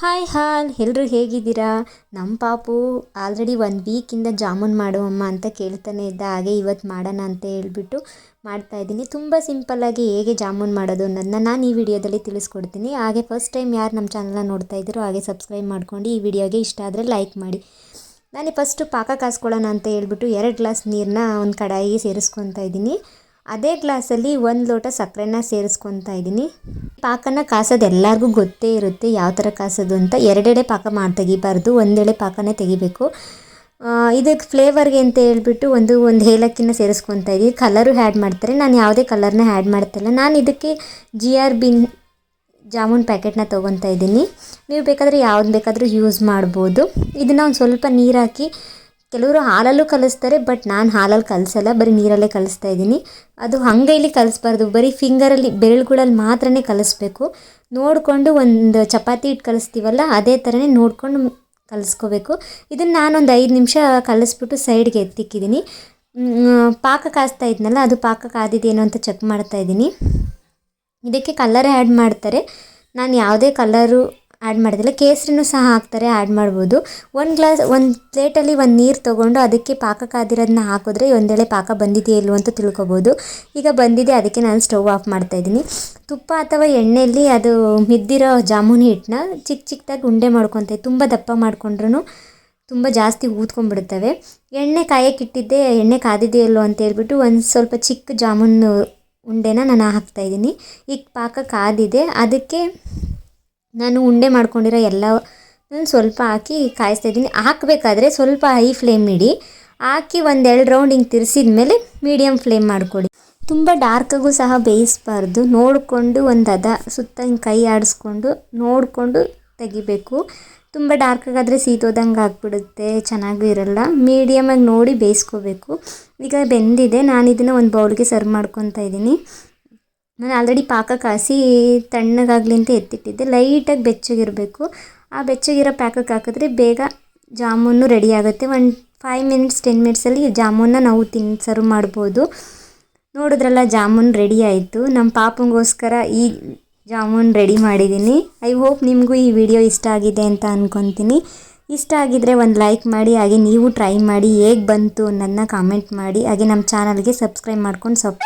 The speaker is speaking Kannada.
ಹಾಯ್ ಹಾಲ್ ಎಲ್ಲರೂ ಹೇಗಿದ್ದೀರಾ? ನಮ್ಮ ಪಾಪು ಆಲ್ರೆಡಿ ಒಂದು ವೀಕಿಂದ ಜಾಮೂನ್ ಮಾಡುವಮ್ಮ ಅಂತ ಕೇಳ್ತಾನೆ ಇದ್ದ. ಹಾಗೆ ಇವತ್ತು ಮಾಡೋಣ ಅಂತ ಹೇಳ್ಬಿಟ್ಟು ಮಾಡ್ತಾಯಿದ್ದೀನಿ ತುಂಬ ಸಿಂಪಲ್ಲಾಗಿ ಹೇಗೆ ಜಾಮೂನ್ ಮಾಡೋದು ಅನ್ನೋದನ್ನ ನಾನು ಈ ವಿಡಿಯೋದಲ್ಲಿ ತಿಳಿಸ್ಕೊಡ್ತೀನಿ. ಹಾಗೆ ಫಸ್ಟ್ ಟೈಮ್ ಯಾರು ನಮ್ಮ ಚಾನಲ್ನ ನೋಡ್ತಾ ಇದ್ದರು ಹಾಗೆ ಸಬ್ಸ್ಕ್ರೈಬ್ ಮಾಡ್ಕೊಂಡು ಈ ವಿಡಿಯೋಗೆ ಇಷ್ಟ ಆದರೆ ಲೈಕ್ ಮಾಡಿ. ನಾನು ಫಸ್ಟು ಪಾಕ ಕಾಸ್ಕೊಳ್ಳೋಣ ಅಂತ ಹೇಳ್ಬಿಟ್ಟು ಎರಡು ಗ್ಲಾಸ್ ನೀರನ್ನ ಒಂದು ಕಡಾಯಿಗೆ ಸೇರಿಸ್ಕೊತಾ ಇದ್ದೀನಿ. ಅದೇ ಗ್ಲಾಸಲ್ಲಿ ಒಂದು ಲೋಟ ಸಕ್ಕರೆನ ಸೇರಿಸ್ಕೊತಾ ಇದ್ದೀನಿ. ಪಾಕನ ಕಾಸೋದು ಎಲ್ಲರಿಗೂ ಗೊತ್ತೇ ಇರುತ್ತೆ ಯಾವ ಥರ ಕಾಸೋದು ಅಂತ. ಎರಡೆಡೆ ಪಾಕ ಮಾಡಿ ತೆಗಿಬಾರ್ದು ಒಂದೆಡೆ ಪಾಕನೇ ತೆಗಿಬೇಕು. ಇದಕ್ಕೆ ಫ್ಲೇವರ್ಗೆ ಅಂತ ಹೇಳ್ಬಿಟ್ಟು ಒಂದು ಒಂದು ಏಲಕ್ಕಿನ ಸೇರಿಸ್ಕೊತಾ ಇದ್ದೀನಿ. ಕಲರು ಆ್ಯಡ್ ಮಾಡ್ತಾರೆ. ನಾನು ಯಾವುದೇ ಕಲರ್ನ ಆ್ಯಡ್ ಮಾಡ್ತಿಲ್ಲ ನಾನು ಇದಕ್ಕೆ ಜಿ ಆರ್ ಬಿನ್ ಜಾಮೂನ್ ಪ್ಯಾಕೆಟ್ನ ತೊಗೊತಾ ಇದ್ದೀನಿ. ನೀವು ಬೇಕಾದರೆ ಯಾವ್ದು ಬೇಕಾದರೂ ಯೂಸ್ ಮಾಡ್ಬೋದು. ಇದನ್ನು ಒಂದು ಸ್ವಲ್ಪ ನೀರಾಕಿ ಕೆಲವರು ಹಾಲಲ್ಲೂ ಕಲಿಸ್ತಾರೆ ಬಟ್ ನಾನು ಹಾಲಲ್ಲಿ ಕಲಿಸಲ್ಲ, ಬರೀ ನೀರಲ್ಲೇ ಕಲಿಸ್ತಾ ಇದ್ದೀನಿ. ಅದು ಹಂಗೈಲಿ ಕಲಿಸ್ಬಾರ್ದು. ಬರೀ ಫಿಂಗರಲ್ಲಿ ಬೆರಳುಗಳಲ್ಲಿ ಮಾತ್ರನೇ ಕಲಿಸ್ಬೇಕು. ನೋಡಿಕೊಂಡು ಒಂದು ಚಪಾತಿ ಹಿಟ್ಟು ಕಲಿಸ್ತೀವಲ್ಲ, ಅದೇ ಥರನೇ ನೋಡಿಕೊಂಡು ಕಲಿಸ್ಕೋಬೇಕು. ಇದನ್ನು ನಾನೊಂದು ಐದು ನಿಮಿಷ ಕಲಿಸ್ಬಿಟ್ಟು ಸೈಡ್ಗೆ ಎತ್ತಿಕ್ಕಿದ್ದೀನಿ. ಪಾಕ ಕಾಸ್ತಾ ಇದ್ನಲ್ಲ, ಅದು ಪಾಕ ಕಾದಿದೆಯೇನೋ ಅಂತ ಚೆಕ್ ಮಾಡ್ತಾ ಇದ್ದೀನಿ. ಇದಕ್ಕೆ ಕಲರ್ ಆ್ಯಡ್ ಮಾಡ್ತಾರೆ. ನಾನು ಯಾವುದೇ ಕಲರು ಆ್ಯಡ್ ಮಾಡೋದಿಲ್ಲ ಕೇಸರಿನೂ ಸಹ ಹಾಕ್ತಾರೆ ಆ್ಯಡ್ ಮಾಡ್ಬೋದು. ಒಂದು ಗ್ಲಾಸ್ ಒಂದು ಪ್ಲೇಟಲ್ಲಿ ಒಂದು ನೀರು ತೊಗೊಂಡು ಅದಕ್ಕೆ ಪಾಕ ಕಾದಿರೋದನ್ನ ಹಾಕಿದ್ರೆ ಒಂದೇಳೆ ಪಾಕ ಬಂದಿದೆಯೋ ಇಲ್ವೋ ಅಂತ ತಿಳ್ಕೊಬೋದು. ಈಗ ಬಂದಿದೆ, ಅದಕ್ಕೆ ನಾನು ಸ್ಟವ್ ಆಫ್ ಮಾಡ್ತಾಯಿದ್ದೀನಿ ತುಪ್ಪ ಅಥವಾ ಎಣ್ಣೆಯಲ್ಲಿ ಅದು ಮಿದ್ದಿರೋ ಜಾಮೂನ್ ಹಿಟ್ಟನ್ನ ಚಿಕ್ಕ ಚಿಕ್ಕದಾಗಿ ಉಂಡೆ ಮಾಡ್ಕೊತ, ತುಂಬ ದಪ್ಪ ಮಾಡಿಕೊಂಡ್ರೂ ತುಂಬ ಜಾಸ್ತಿ ಊದ್ಕೊಂಡ್ಬಿಡ್ತವೆ ಎಣ್ಣೆ ಕಾಯಕ್ಕಿಟ್ಟಿದ್ದೆ ಎಣ್ಣೆ ಕಾದಿದೆಯಲ್ಲೋ ಅಂತ ಹೇಳ್ಬಿಟ್ಟು ಒಂದು ಸ್ವಲ್ಪ ಚಿಕ್ಕ ಜಾಮೂನು ಉಂಡೆನ ನಾನು ಹಾಕ್ತಾಯಿದ್ದೀನಿ ಈಗ ಪಾಕ ಕಾದಿದೆ, ಅದಕ್ಕೆ ನಾನು ಉಂಡೆ ಮಾಡ್ಕೊಂಡಿರೋ ಎಲ್ಲ ಸ್ವಲ್ಪ ಹಾಕಿ ಕಾಯಿಸ್ತಾ ಇದ್ದೀನಿ. ಹಾಕಬೇಕಾದ್ರೆ ಸ್ವಲ್ಪ ಹೈ ಫ್ಲೇಮ್ ಇಡಿ. ಹಾಕಿ ಒಂದೆರಡು ರೌಂಡ್ ಹಿಂಗೆ ತಿರ್ಸಿದ ಮೇಲೆ ಮೀಡಿಯಮ್ ಫ್ಲೇಮ್ ಮಾಡಿಕೊಡಿ. ತುಂಬ ಡಾರ್ಕಾಗೂ ಸಹ ಬೇಯಿಸಬಾರ್ದು. ನೋಡಿಕೊಂಡು ಒಂದು ಅದ ಸುತ್ತ ಹಿಂಗೆ ಕೈ ಆಡಿಸ್ಕೊಂಡು ನೋಡಿಕೊಂಡು ತೆಗಿಬೇಕು. ತುಂಬ ಡಾರ್ಕಾಗಾದರೆ ಸೀತೋದಂಗೆ ಆಗ್ಬಿಡುತ್ತೆ. ಚೆನ್ನಾಗೂ ಇರಲ್ಲ. ಮೀಡಿಯಮಾಗಿ ನೋಡಿ ಬೇಯಿಸ್ಕೋಬೇಕು. ಈಗ ಬೆಂದಿದೆ. ನಾನು ಇದನ್ನು ಒಂದು ಬೌಲ್ಗೆ ಸರ್ವ್ ಮಾಡ್ಕೊತಾ ಇದ್ದೀನಿ. ನಾನು ಆಲ್ರೆಡಿ ಪಾಕ ಕಾಸಿ ತಣ್ಣಗಾಗಲಿ ಅಂತ ಎತ್ತಿಟ್ಟಿದ್ದೆ. ಲೈಟಾಗಿ ಬೆಚ್ಚಗಿರಬೇಕು. ಆ ಬೆಚ್ಚಗಿರೋ ಪ್ಯಾಕಕ್ಕೆ ಹಾಕಿದ್ರೆ ಬೇಗ ಜಾಮೂನು ರೆಡಿ ಆಗುತ್ತೆ. ಒಂದು ಫೈವ್ ಮಿನಿಟ್ಸ್ ಟೆನ್ ಮಿನಿಟ್ಸಲ್ಲಿ ಜಾಮೂನ ನಾವು ತಿನ್ ಸರ್ವ್ ಮಾಡ್ಬೋದು. ನೋಡಿದ್ರಲ್ಲ, ಜಾಮೂನ್ ರೆಡಿ ಆಯಿತು. ನಮ್ಮ ಪಾಪಂಗೋಸ್ಕರ ಈ ಜಾಮೂನ್ ರೆಡಿ ಮಾಡಿದ್ದೀನಿ ಐ ಹೋಪ್ ನಿಮಗೂ ಈ ವಿಡಿಯೋ ಇಷ್ಟ ಆಗಿದೆ ಅಂತ ಅಂದ್ಕೊತೀನಿ ಇಷ್ಟ ಆಗಿದ್ರೆ ಒಂದು ಲೈಕ್ ಮಾಡಿ, ಹಾಗೆ ನೀವು ಟ್ರೈ ಮಾಡಿ ಹೇಗೆ ಬಂತು ಅನ್ನೋದನ್ನ ಕಾಮೆಂಟ್ ಮಾಡಿ. ಹಾಗೆ ನಮ್ಮ ಚಾನಲ್ಗೆ ಸಬ್ಸ್ಕ್ರೈಬ್ ಮಾಡ್ಕೊಂಡು ಸಪ್